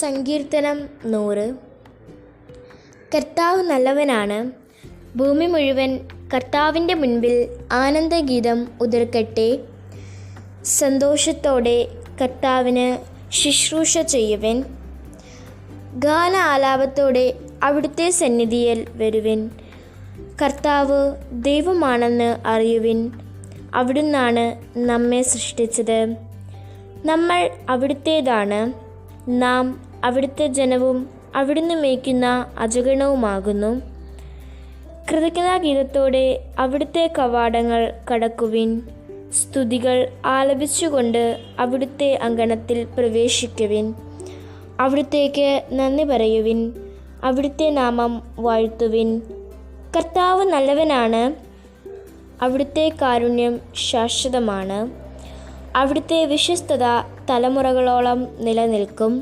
സങ്കീർത്തനം നൂറ്. കർത്താവ് നല്ലവനാണ്. ഭൂമി മുഴുവൻ കർത്താവിന്റെ മുൻപിൽ ആനന്ദഗീതം ഉതിർക്കട്ടെ. സന്തോഷത്തോടെ കർത്താവിന് ശുശ്രൂഷ ചെയ്യുവൻ. ഗാന ആലാപത്തോടെ അവിടുത്തെ സന്നിധിയിൽ വരുവിൻ. കർത്താവ് ദൈവമാണെന്ന് അറിയുവിൻ. അവിടുന്നാണ് നമ്മെ സൃഷ്ടിച്ചത്. നമ്മൾ അവിടുത്തേതാണ്. നാം അവിടുത്തെ ജനവും അവിടുന്ന് മേയ്ക്കുന്ന അജഗണവുമാകുന്നു. കൃതജ്ഞതാഗീതത്തോടെ അവിടുത്തെ കവാടങ്ങൾ കടക്കുവിൻ. സ്തുതികൾ ആലപിച്ചുകൊണ്ട് അവിടുത്തെ അങ്കണത്തിൽ പ്രവേശിക്കുവിൻ. അവിടുത്തേക്ക് നന്ദി പറയുവിൻ. അവിടുത്തെ നാമം വാഴ്ത്തുവിൻ. കർത്താവ് നല്ലവനാണ്. അവിടുത്തെ കാരുണ്യം ശാശ്വതമാണ്. അവിടുത്തെ വിശ്വസ്തത തലമുറകളോളം നിലനിൽക്കും.